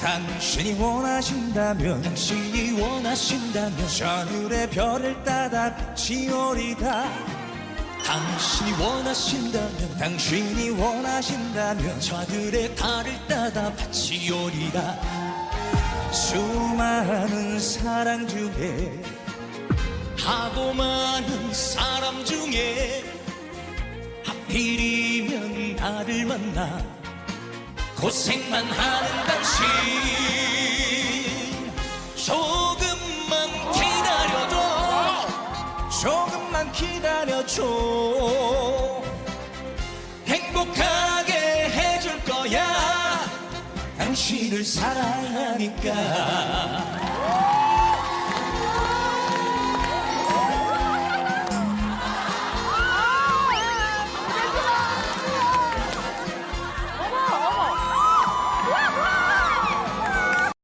당신이 원하신다면 당신이 원하신다면 하늘의 별을 따다 지오리다. 당신이 원하신다면 당신이 원하신다면 저들의 달을 따다 바치오리라 수많은 사랑 중에 하고 많은 사람 중에 하필이면 나를 만나 고생만 하는 당신. 조금만 기다려줘. 조금만 기다려줘. 행복하게 해줄 거야. 당신을 사랑하니까